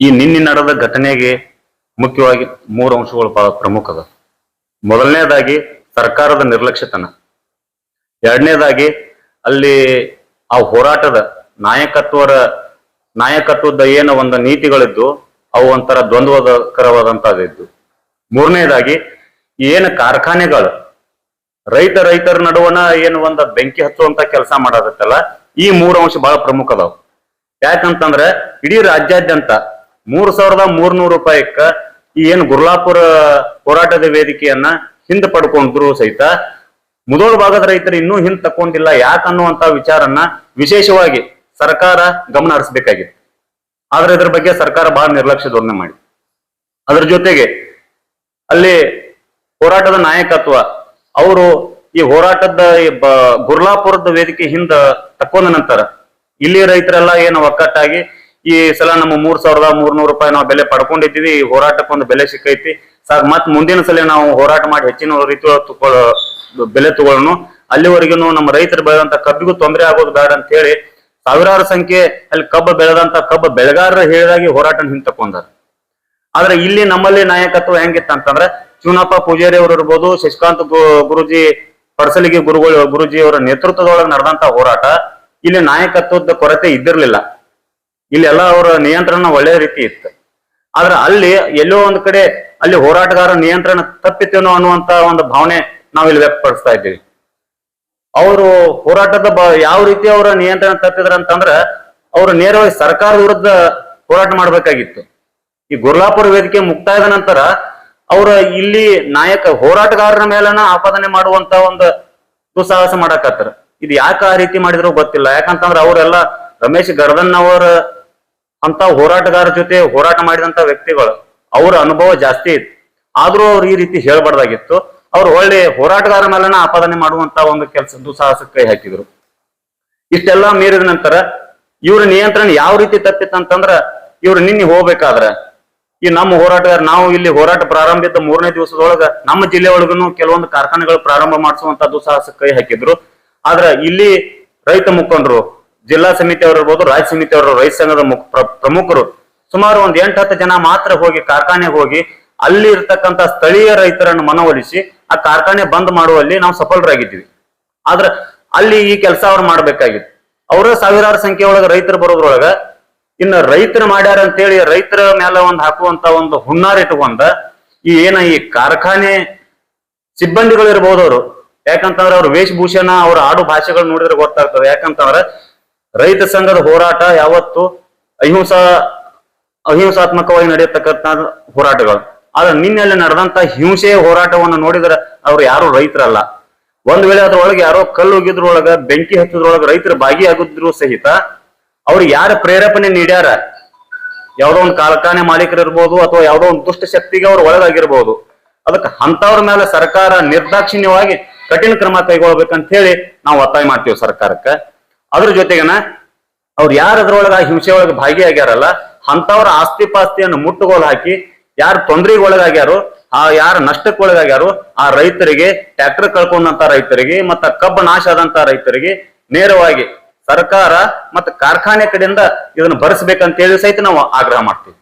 ಈ ನಿನ್ನೆ ನಡೆದ ಘಟನೆಗೆ ಮುಖ್ಯವಾಗಿ ಮೂರು ಅಂಶಗಳು ಬಹಳ ಪ್ರಮುಖ ಅದ. ಮೊದಲನೇದಾಗಿ ಸರ್ಕಾರದ ನಿರ್ಲಕ್ಷ್ಯತನ. ಎರಡನೇದಾಗಿ ಅಲ್ಲಿ ಆ ಹೋರಾಟದ ನಾಯಕತ್ವರ, ನಾಯಕತ್ವದ ಏನು ಒಂದು ನೀತಿಗಳಿದ್ದು ಅವು ಒಂಥರ ದ್ವಂದ್ವಕರವಾದಂತಹದ್ದು ಮೂರನೇದಾಗಿ ಏನು ಕಾರ್ಖಾನೆಗಳು, ರೈತ ರೈತರ ನಡುವಣ ಏನು ಒಂದು ಬೆಂಕಿ ಹಚ್ಚುವಂತ ಕೆಲಸ ಮಾಡೋದತ್ತಲ್ಲ ಈ ಮೂರು ಅಂಶ ಬಹಳ ಪ್ರಮುಖ ಅದಾವ. ಯಾಕಂತಂದ್ರೆ ಇಡೀ ರಾಜ್ಯಾದ್ಯಂತ ಮೂರ್ ಸಾವಿರದ ಮೂರ್ನೂರು ರೂಪಾಯಿಕ್ಕ ಈ ಏನ್ ಗುರ್ಲಾಪುರ ಹೋರಾಟದ ವೇದಿಕೆಯನ್ನ ಹಿಂದೆ ಪಡ್ಕೊಂಡ್ರು ಸಹಿತ. ಮುದೋಳ ಭಾಗದ ರೈತರು ಇನ್ನೂ ಹಿಂದ್ ತಕೊಂಡಿಲ್ಲ ಯಾಕನ್ನುವಂತ ವಿಚಾರನ್ನ ವಿಶೇಷವಾಗಿ ಸರ್ಕಾರ ಗಮನ ಹರಿಸಬೇಕಾಗಿದೆ ಆದ್ರೆ ಇದ್ರ ಬಗ್ಗೆ ಸರ್ಕಾರ ಬಹಳ ನಿರ್ಲಕ್ಷ್ಯ ಧೋರಣೆ ಮಾಡಿ ಅದ್ರ ಜೊತೆಗೆ ಅಲ್ಲಿ ಹೋರಾಟದ ನಾಯಕತ್ವ, ಅವರು ಈ ಹೋರಾಟದ ಗುರ್ಲಾಪುರದ ವೇದಿಕೆ ಹಿಂದ ತಕ್ಕೊಂಡ ನಂತರ ಇಲ್ಲಿ ರೈತರೆಲ್ಲ ಏನು ಒಕ್ಕಟ್ಟಾಗಿ ಈ ಸಲ ನಮ್ಮ ಮೂರ್ ಸಾವಿರದ ಮೂರ್ನೂರು ರೂಪಾಯಿ ನಾವು ಬೆಲೆ ಪಡ್ಕೊಂಡಿದ್ದೀವಿ. ಈ ಹೋರಾಟಕ್ಕೊಂದು ಬೆಲೆ ಸಿಕ್ಕೈತಿ. ಸರ್ ಮತ್ ಮುಂದಿನ ಸಲ ನಾವು ಹೋರಾಟ ಮಾಡಿ ಹೆಚ್ಚಿನ ರೀತಿ ಬೆಲೆ ತಗೊಳ್ಳೋಣ. ಅಲ್ಲಿವರೆಗೂ ನಮ್ಮ ರೈತರು ಬೆಳೆದಂತ ಕಬ್ಬಿಗೂ ತೊಂದರೆ ಆಗೋದು ಬೇಡ ಅಂತ ಹೇಳಿ ಸಾವಿರಾರು ಸಂಖ್ಯೆ ಅಲ್ಲಿ ಕಬ್ಬು ಬೆಳೆದಂತ ಕಬ್ಬು ಬೆಳೆಗಾರರು ಹೇಳಿದಾಗಿ ಹೋರಾಟ ಹಿಂತಕೊಂಡಾರ. ಆದ್ರೆ ಇಲ್ಲಿ ನಮ್ಮಲ್ಲಿ ನಾಯಕತ್ವ ಹೆಂಗಿತ್ತು ಅಂತಂದ್ರೆ ಚುನಪ್ಪ ಪೂಜಾರಿ ಅವರು ಇರ್ಬೋದು, ಶಶಿಕಾಂತ್ ಗುರುಜಿ ಪರ್ಸಲಿಗೆ ಗುರುಗಳು, ಗುರುಜಿ ಅವರ ನೇತೃತ್ವದೊಳಗೆ ನಡೆದಂತ ಹೋರಾಟ ಇಲ್ಲಿ ನಾಯಕತ್ವದ ಕೊರತೆ ಇದ್ದಿರ್ಲಿಲ್ಲ. ಇಲ್ಲಿ ಎಲ್ಲ ಅವರ ನಿಯಂತ್ರಣ ಒಳ್ಳೆ ರೀತಿ ಇತ್ತು. ಆದ್ರೆ ಅಲ್ಲಿ ಎಲ್ಲೋ ಒಂದ್ ಕಡೆ ಅಲ್ಲಿ ಹೋರಾಟಗಾರ ನಿಯಂತ್ರಣ ತಪ್ಪಿತೇನೋ ಅನ್ನುವಂತ ಒಂದು ಭಾವನೆ ನಾವು ಇಲ್ಲಿ ವ್ಯಕ್ತಪಡಿಸ್ತಾ ಇದ್ದೀವಿ. ಅವರು ಹೋರಾಟದ ಯಾವ ರೀತಿ ಅವರ ನಿಯಂತ್ರಣ ತಪ್ಪಿದ್ರ ಅಂತಂದ್ರ ಅವರು ನೇರವಾಗಿ ಸರ್ಕಾರದ ವಿರುದ್ಧ ಹೋರಾಟ ಮಾಡ್ಬೇಕಾಗಿತ್ತು. ಈ ಗುರ್ಲಾಪುರ ವೇದಿಕೆ ಮುಕ್ತಾಯದ ನಂತರ ಅವರ ಇಲ್ಲಿ ನಾಯಕ ಹೋರಾಟಗಾರರ ಮೇಲನ ಆಪಾದನೆ ಮಾಡುವಂತ ಒಂದು ದುಸ್ಸಾಹಸ ಮಾಡಕತ್ತಾರ. ಇದು ಯಾಕೆ ಆ ರೀತಿ ಮಾಡಿದ್ರು ಗೊತ್ತಿಲ್ಲ. ಯಾಕಂತಂದ್ರೆ ಅವರೆಲ್ಲ ರಮೇಶ್ ಗರ್ದನ್ ಅವರ ಅಂತ ಹೋರಾಟಗಾರ ಜೊತೆ ಹೋರಾಟ ಮಾಡಿದಂತ ವ್ಯಕ್ತಿಗಳು, ಅವರ ಅನುಭವ ಜಾಸ್ತಿ ಇತ್ತು. ಆದ್ರೂ ಅವ್ರು ಈ ರೀತಿ ಹೇಳ್ಬಾರ್ದಾಗಿತ್ತು. ಅವ್ರು ಒಳ್ಳೆ ಹೋರಾಟಗಾರ ಮೇಲನ ಆಪಾದನೆ ಮಾಡುವಂತ ಒಂದು ಕೆಲಸ ದುಸಾಹಸ ಕೈ ಹಾಕಿದ್ರು. ಇಷ್ಟೆಲ್ಲಾ ಮೀರಿದ ನಂತರ ಇವ್ರ ನಿಯಂತ್ರಣ ಯಾವ ರೀತಿ ತಪ್ಪಿತ್ತಂತಂದ್ರ ಇವ್ರು ನಿನ್ನೆ ಹೋಗ್ಬೇಕಾದ್ರ, ಈ ನಮ್ಮ ಹೋರಾಟಗಾರ, ನಾವು ಇಲ್ಲಿ ಹೋರಾಟ ಪ್ರಾರಂಭಿತ ಮೂರನೇ ದಿವಸದೊಳಗ ನಮ್ಮ ಜಿಲ್ಲೆ ಒಳಗನು ಕೆಲವೊಂದು ಕಾರ್ಖಾನೆಗಳು ಪ್ರಾರಂಭ ಮಾಡಿಸುವಂತ ದುಸಾಹಸ ಕೈ ಹಾಕಿದ್ರು. ಆದ್ರ ಇಲ್ಲಿ ರೈತ ಮುಖಂಡರು ಜಿಲ್ಲಾ ಸಮಿತಿ ಅವರು ಇರ್ಬೋದು, ರಾಜ್ಯ ಸಮಿತಿ ಅವರು, ರೈತ ಸಂಘದ ಮುಖ- ಪ್ರ- ಪ್ರಮುಖರು ಸುಮಾರು ಒಂದ್ ಎಂಟು, ಹತ್ತು ಜನ ಮಾತ್ರ ಹೋಗಿ ಕಾರ್ಖಾನೆಗೆ ಹೋಗಿ ಅಲ್ಲಿ ಇರ್ತಕ್ಕಂತ ಸ್ಥಳೀಯ ರೈತರನ್ನು ಮನವೊಲಿಸಿ ಆ ಕಾರ್ಖಾನೆ ಬಂದ್ ಮಾಡುವಲ್ಲಿ ನಾವು ಸಫಲರಾಗಿದ್ದೀವಿ. ಆದ್ರ ಅಲ್ಲಿ ಈ ಕೆಲಸ ಅವ್ರು ಮಾಡ್ಬೇಕಾಗಿತ್ತು. ಅವರ ಸಾವಿರಾರು ಸಂಖ್ಯೆ ಒಳಗ ರೈತರು ಬರೋದ್ರೊಳಗ ಇನ್ನು ರೈತರು ಮಾಡ್ಯಾರ ಅಂತೇಳಿ ರೈತರ ಮೇಲೆ ಒಂದು ಹಾಕುವಂತ ಒಂದು ಹುನ್ನಾರ ಇಟ್ಟುಕೊಂಡ ಈ ಏನ ಈ ಕಾರ್ಖಾನೆ ಸಿಬ್ಬಂದಿಗಳು ಇರ್ಬೋದು ಅವರು. ಯಾಕಂತಂದ್ರೆ ಅವ್ರ ವೇಷಭೂಷಣ, ಅವ್ರ ಆಡು ಭಾಷೆಗಳು ನೋಡಿದ್ರೆ ಗೊತ್ತಾಗ್ತದೆ. ಯಾಕಂತಂದ್ರೆ ರೈತ ಸಂಘದ ಹೋರಾಟ ಯಾವತ್ತು ಅಹಿಂಸಾ, ಅಹಿಂಸಾತ್ಮಕವಾಗಿ ನಡೆಯತಕ್ಕಂತ ಹೋರಾಟಗಳು. ಆದ್ರೆ ನಿನ್ನೆಲ್ಲಿ ನಡೆದಂತ ಹಿಂಸೆಯ ಹೋರಾಟವನ್ನು ನೋಡಿದ್ರೆ ಅವ್ರು ಯಾರು ರೈತರಲ್ಲ. ಒಂದ್ ವೇಳೆ ಅದ್ರೊಳಗೆ ಯಾರೋ ಕಲ್ಲು ಒಗಿದ್ರೊಳಗ ಬೆಂಕಿ ಹಚ್ಚಿದ್ರೊಳಗ ರೈತರು ಭಾಗಿಯಾಗಿದ್ರು ಸಹಿತ ಅವ್ರು ಯಾರ ಪ್ರೇರೇಪಣೆ ನೀಡ್ಯಾರ? ಯಾವ್ದೋ ಒಂದು ಕಾರ್ಖಾನೆ ಮಾಲೀಕರು ಇರ್ಬೋದು ಅಥವಾ ಯಾವ್ದೋ ಒಂದು ದುಷ್ಟ ಶಕ್ತಿಗೆ ಅವ್ರು ಒಳಗಾಗಿರ್ಬೋದು. ಅದಕ್ಕೆ ಅಂತವ್ರ ಮೇಲೆ ಸರ್ಕಾರ ನಿರ್ದಾಕ್ಷಿಣ್ಯವಾಗಿ ಕಠಿಣ ಕ್ರಮ ಕೈಗೊಳ್ಬೇಕಂತ ಹೇಳಿ ನಾವು ಒತ್ತಾಯ ಮಾಡ್ತೀವಿ ಸರ್ಕಾರಕ್ಕೆ. ಅದ್ರ ಜೊತೆಗನ ಅವ್ರು ಯಾರು ಅದ್ರೊಳಗ ಹಿಂಸೆ ಒಳಗೆ ಭಾಗಿಯಾಗ್ಯಾರಲ್ಲ ಅಂತವ್ರ ಆಸ್ತಿ ಪಾಸ್ತಿಯನ್ನು ಮುಟ್ಟುಗೋಲು ಹಾಕಿ ಯಾರು ತೊಂದರೆಗೆ ಒಳಗಾಗ್ಯಾರೋ ಆ ಯಾರು ನಷ್ಟಕ್ಕೆ ಒಳಗಾಗ್ಯಾರೋ ಆ ರೈತರಿಗೆ ಟ್ರ್ಯಾಕ್ಟರ್ ಕಳ್ಕೊಂಡಂತ ರೈತರಿಗೆ ಮತ್ತ ಕಬ್ಬು ನಾಶ ಆದಂತ ರೈತರಿಗೆ ನೇರವಾಗಿ ಸರ್ಕಾರ ಮತ್ತ ಕಾರ್ಖಾನೆ ಕಡೆಯಿಂದ ಇದನ್ನು ಭರಿಸ್ಬೇಕಂತ ಹೇಳಿ ಸಹಿತ ನಾವು ಆಗ್ರಹ ಮಾಡ್ತೀವಿ.